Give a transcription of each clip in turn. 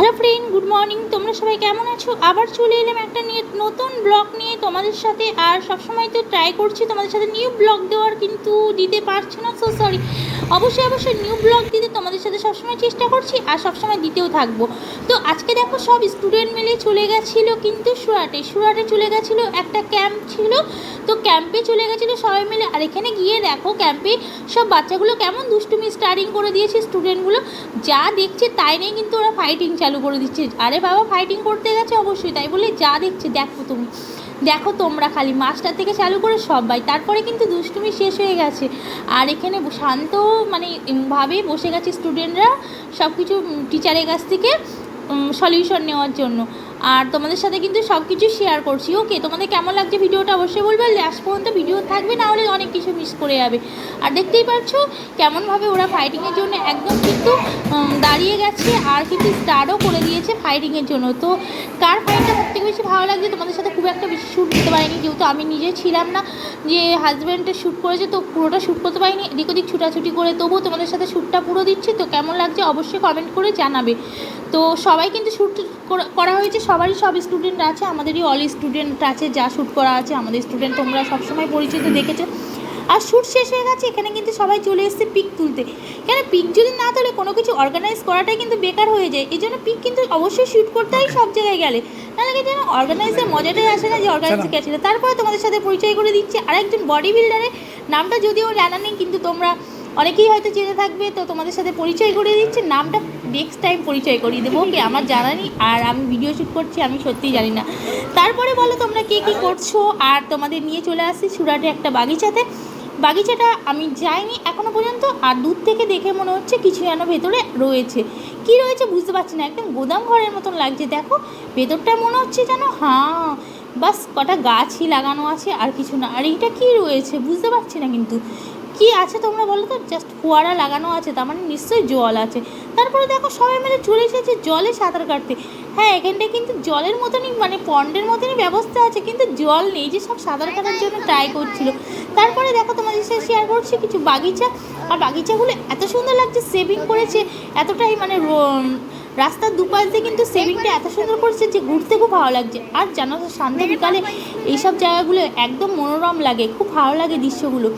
Hello friend good morning তোমরা সবাই কেমন আছো? আবার চলে এলাম একটা নিয়ে নতুন ব্লগ নিয়ে তোমাদের সাথে। আর সবসময় তো ট্রাই করছি তোমাদের সাথে নিউ ব্লগ দেওয়ার, কিন্তু দিতে পারছি না সো সরি অবশ্যই অবশ্যই নিউ ব্লগ দিতে তোমাদের সাথে সবসময় চেষ্টা করছি আর সবসময় দিতেও থাকব। তো আজকে দেখো সব স্টুডেন্ট মিলে চলে গেছিল কিন্তু সুরাটে। সুরাটে চলে গেছিল, একটা ক্যাম্প ছিল। তো ক্যাম্পে চলে গেছিল সবাই মিলে। আর এখানে গিয়ে দেখো ক্যাম্পে সব বাচ্চাগুলো কেমন দুষ্টুমি স্টার্টিং করে দিয়েছে স্টুডেন্টগুলো যা দেখছে তাই নিয়ে কিন্তু ওরা ফাইটিং চালু করে দিচ্ছে। আরে বাবা ফাইটিং করতে গেছে অবশ্যই, তাই বলে যা দেখছে, দেখো তুমি। দেখো তোমরা খালি মাস্টার থেকে চালু করে সবাই, তারপরে কিন্তু দুষ্টুমি শেষ হয়ে গেছে। আর এখানে শান্ত মানে ভাবেই ভাবে বসে গেছে স্টুডেন্টরা সব কিছু টিচারের কাছ থেকে সলিউশন নেওয়ার জন্য। আর তোমাদের সাথে কিন্তু সব কিছু শেয়ার করছি ওকে তোমাদের কেমন লাগছে ভিডিওটা অবশ্যই বলবে লাস্ট পর্যন্ত ভিডিও থাকবে, না হলে অনেক কিছু মিস করে যাবে। আর দেখতেই পাচ্ছ, কেমনভাবে ওরা ফাইটিংয়ের জন্য একদম কিন্তু দাঁড়িয়ে গেছে, আর কিন্তু স্টার্টও করে দিয়েছে ফাইটিংয়ের জন্য। তো কার ফাইটটা সবথেকে বেশি ভালো লাগছে তোমাদের সাথে খুব একটা বেশি শ্যুট দিতে পারিনি, যেহেতু আমি নিজে ছিলাম না, যে হাজব্যান্ডের শ্যুট করেছে, তো পুরোটা শ্যুট করতে পারিনি, এদিক ওদিক ছুটাছুটি করে, তবুও তোমাদের সাথে শ্যুটটা পুরো দিচ্ছি। তো কেমন লাগছে অবশ্যই কমেন্ট করে জানাবে। তো সবাই কিন্তু শ্যুট করা হয়েছে সবারই সব স্টুডেন্ট আছে আমাদেরই অল স্টুডেন্ট আছে যা শ্যুট করা আছে আমাদের স্টুডেন্ট তোমরা সবসময় পরিচিত দেখেছ। আর শ্যুট শেষ হয়ে গেছে এখানে কিন্তু সবাই চলে এসেছে পিক তুলতে। এখানে পিক যদি না তোলে কোনো কিছু অর্গানাইজ করাটাই কিন্তু বেকার হয়ে যায়। এই জন্য পিক কিন্তু অবশ্যই শ্যুট করতে হয় সব জায়গায় গেলে। নাহলে কি যেন অর্গানাইজের মজাটাই আসে না যে অর্গানাইজ গেছিল। তারপরে তোমাদের সাথে পরিচয় করে দিচ্ছে আরেকজন বডি বিল্ডারের নামটা যদিও জানা নেই কিন্তু তোমরা অনেকেই হয়তো জেনে থাকবে তো তোমাদের সাথে পরিচয় করে দিচ্ছে। নামটা নেক্সট টাইম পরিচয় করিয়ে দেবো। ওকে, আমার জানা নেই, আর আমি ভিডিও শ্যুট করছি, আমি সত্যিই জানি না। তারপরে বলো তোমরা কে কী করছ, আর তোমাদের নিয়ে চলে আসছি সুরাটে একটা বাগিচাতে। বাগিচাটা আমি যাইনি এখনও পর্যন্ত, আর দূর থেকে দেখে মনে হচ্ছে কিছু যেন ভেতরে রয়েছে। কি রয়েছে বুঝতে পারছি না, একদম গোদাম ঘরের মতন লাগছে। দেখো, ভেতরটা মনে হচ্ছে যেন হ্যাঁ বাস কটা গাছই লাগানো আছে, আর কিছু না। আর এইটা কি রয়েছে বুঝতে পারছি না কিন্তু। কি আছে তোমরা বলো তো? জাস্ট ফোয়ারা লাগানো আছে, তার মানে নিশ্চয়ই জল আছে। তারপরে দেখো সবাই মিলে চলে এসেছে জলে সাঁতার কাটতে। হ্যাঁ এখানটায় কিন্তু জলের মতনই মানে পন্ডের মতনই ব্যবস্থা আছে, কিন্তু জল নেই, যে সব সাঁতার কাটার জন্য ট্রাই করছিল। তারপরে দেখো তোমাদের সাথে শেয়ার করছি কিছু বাগিচা। আর বাগিচাগুলো এত সুন্দর লাগছে সেভিং করেছে, এতটাই মানে রাস্তার দুপাশ দিয়ে কিন্তু সেভিংটা এত সুন্দর করেছে যে ঘুরতে খুব ভালো লাগছে। আর জানো তো সন্ধ্যা বিকালে এইসব জায়গাগুলো একদম মনোরম লাগে, খুব ভালো লাগে দৃশ্যগুলো।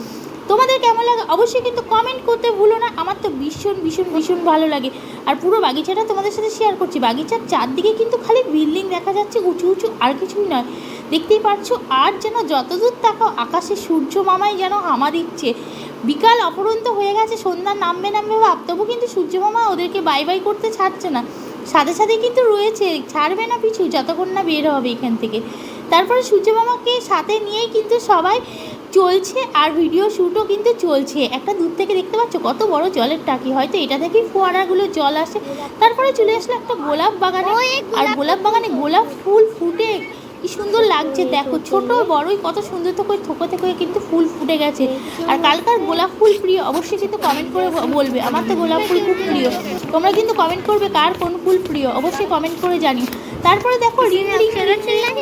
তোমাদের কেমন লাগে অবশ্যই কিন্তু কমেন্ট করতে ভুলো না। আমার তো ভীষণ ভীষণ ভীষণ ভালো লাগে। আর পুরো বাগিচাটা তোমাদের সাথে শেয়ার করছি। বাগিচার চারদিকে কিন্তু খালি বিল্ডিং দেখা যাচ্ছে, উঁচু উঁচু আর কিছুই নয়। দেখতেই পাচ্ছ, আর যেন যতদূর তাকাও, আকাশে সূর্য মামাই যেন হামা দিচ্ছে বিকাল অপরন্ত হয়ে গেছে, সন্ধ্যা নামবে নামবে ভাব, তবু কিন্তু সূর্য মামা ওদেরকে বাই বাই করতে ছাড়ছে না। সাথে সাথে কিন্তু রয়েছে, ছাড়বে না পিছু, যতক্ষণ না বের হবে এখান থেকে। তারপরে সূর্য মামাকে সাথে নিয়েই কিন্তু সবাই চলছে আর ভিডিও শ্যুটও কিন্তু চলছে। একটা দূর থেকে দেখতে পাচ্ছ কত বড় জলের টাকি। হয়তো এটা থেকেই ফোয়ারাগুলো জল আসে। তারপরে চলে আসলো একটা গোলাপ বাগানে। আর গোলাপ বাগানে গোলাপ ফুল ফুটে। কি সুন্দর লাগছে দেখো। ছোট বড়ই কত সুন্দর তো থোকো থেকে কিন্তু ফুল ফুটে গেছে। আর কালকার গোলাপ ফুল প্রিয় অবশ্যই কিন্তু কমেন্ট করে বলবে। আমার তো গোলাপ ফুল খুব প্রিয়। তোমরা কিন্তু কমেন্ট করবে কার কোন ফুল প্রিয়। অবশ্যই কমেন্ট করে জানি তারপরে দেখো রিং রিং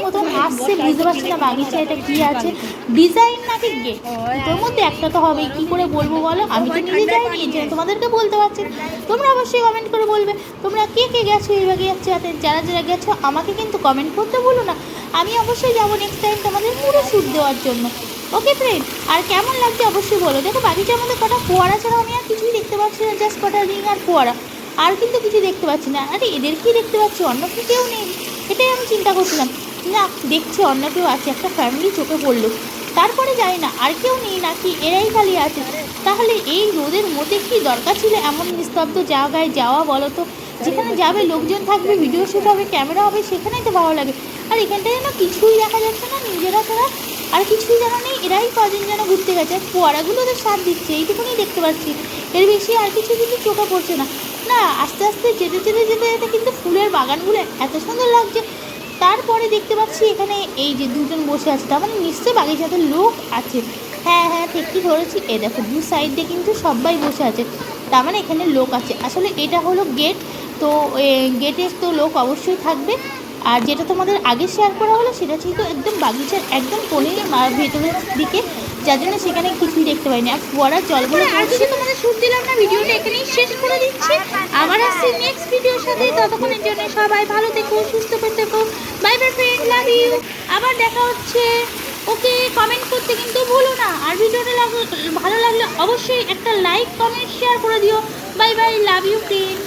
মতন আসছে বুঝতে পারছি না বাগিচা এটা কি আছে। ডিজাইন নাকি গেট তোর মধ্যে একটা তো হবে কি করে বলব বলো? আমি তো নিজে যাইনি জন্য তোমাদেরকে বলতে পারছি। তোমরা অবশ্যই কমেন্ট করে বলবে। তোমরা কে কে গেছো এই বাগিচাতে যারা যারা গেছো আমাকে কিন্তু কমেন্ট করতে ভুলো না। আমি অবশ্যই যাব নেক্সট টাইম তোমাদের পুরো শ্যুট দেওয়ার জন্য। ওকে ফ্রেন্ড আর কেমন লাগছে অবশ্যই বলো। দেখো বাগিচার মধ্যে কটা ফোয়ারা ছাড়া আমি আর কিছুই দেখতে পাচ্ছি না। জাস্ট কটা রিং আর ফোয়ারা। আর কিন্তু কিছু দেখতে পাচ্ছি না। আরে এদের কি দেখতে পাচ্ছি? অন্য কেউ নেই। এটাই আমি চিন্তা করছিলাম। না, দেখছি অন্য কেউ আছে, একটা ফ্যামিলি চোখে পড়ল। তারপরে যাই না, আর কেউ নেই নাকি, এরাই খালি আছে। তাহলে এই রোদের মধ্যে কি দরকার ছিল এমন নিস্তব্ধ জায়গায় যাওয়া বলো তো? যেখানে যাবে, লোকজন থাকবে ভিডিও শ্যুট হবে ক্যামেরা হবে, সেখানেই তো ভালো লাগে। আর এখানটায় যেন কিছুই দেখা যাচ্ছে না, নিজেরা ছাড়া। আর কিছুই যেন নেই, এরাই কজন যেন ঘুরতে গেছে। আর ফোয়ারাগুলো ওদের সাথ দিচ্ছে, এইটুকুনি দেখতে পাচ্ছি। এর বেশি আর কিছু কিন্তু চোখে পড়ছে না। না, আস্তে আস্তে যেতে যেতে যেতে যেতে কিন্তু ফুলের বাগানগুলো এত সুন্দর লাগছে। তারপরে দেখতে পাচ্ছি এখানে এই যে দুজন বসে আছে, তার মানে নিশ্চয়ই বাগিচাতে লোক আছে। হ্যাঁ হ্যাঁ ঠিকই ধরেছি। এ দেখো, দু সাইডে কিন্তু সবাই বসে আছে, তার মানে এখানে লোক আছে। আসলে এটা হলো গেট তো গেটে তো লোক অবশ্যই থাকবে। আর যেটা তোমাদের আগে শেয়ার করা হলো, সেটা ছিল একদম বাগিচার একদম কোণে ভেতরের দিকে। যার জন্য সেখানে কিছুই দেখতে পাইনি। আর ফোয়ারা জল বলে আর কিছু তোমাদের শুট দিলাম না ভিডিওটা এখানেই শেষ করে দিচ্ছি। আবার আসছি নেক্সট ভিডিওর সাথে। ততক্ষণের জন্য সবাই ভালো থেকো সুস্থ করে থেকো। Bye bye friend love you আবার দেখা হচ্ছে। ওকে কমেন্ট করতে কিন্তু ভুলো না। আর ভিডিওটা ভালো লাগলে অবশ্যই একটা লাইক কমেন্ট শেয়ার করে দিও। Bye bye love you friend